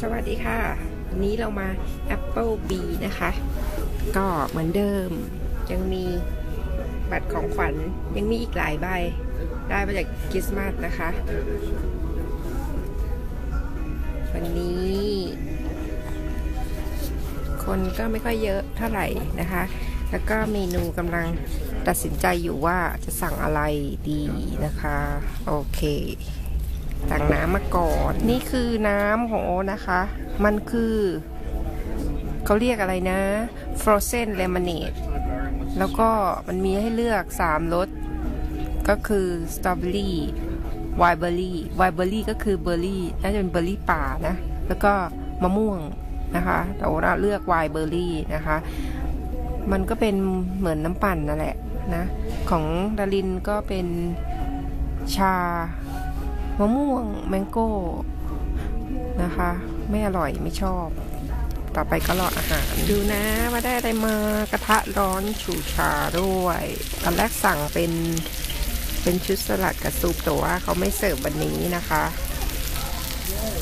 สวัสดีค่ะ วันนี้เรามา Apple B นะคะ ก็เหมือนเดิม ยังมีบัตรของขวัญยังมีอีกหลายใบ ได้มาจากคริสต์มาสนะคะ วันนี้ คนก็ไม่ค่อยเยอะเท่าไหร่นะคะ แล้วก็เมนูกำลังตัดสินใจอยู่ว่าจะสั่งอะไรดีนะคะ โอเคสั่งน้ำมาก่อนนี่คือน้ำของโอนะคะ มันคือเขาเรียกอะไรนะ frozen lemonade แล้วก็มันมีให้เลือก3รสก็คือสตรอเบอรี่ไวเบอรี่ไวเบอรี่ก็คือเบอร์รี่น่าจะเป็นเบอร์รี่ป่านะ แล้วก็มะม่วงนะคะแต่ว่าเลือกไวเบอร์รี่นะคะ มันก็เป็นเหมือนน้ำปั่นนั่นแหละนะ ของดารินก็เป็นชามะม่วงแมงโก้นะคะ ไม่อร่อยไม่ชอบ ต่อไปก็รออาหาร ดูนะว่าได้อะไรมากระทะร้อนฉูชาด้วย ตอนแรกสั่งเป็นเป็นชุดสลัดกับซุปแต่ว่าเขาไม่เสิร์ฟวันนี้นะคะ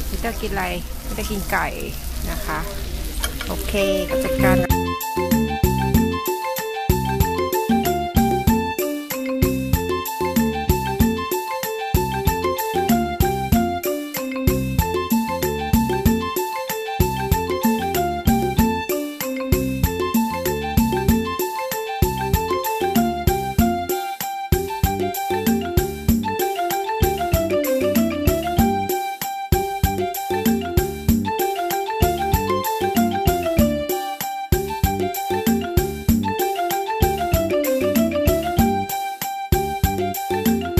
ไม่จะกินอะไรไม่จะกินไก่นะคะ โอเคก็จัดการ เ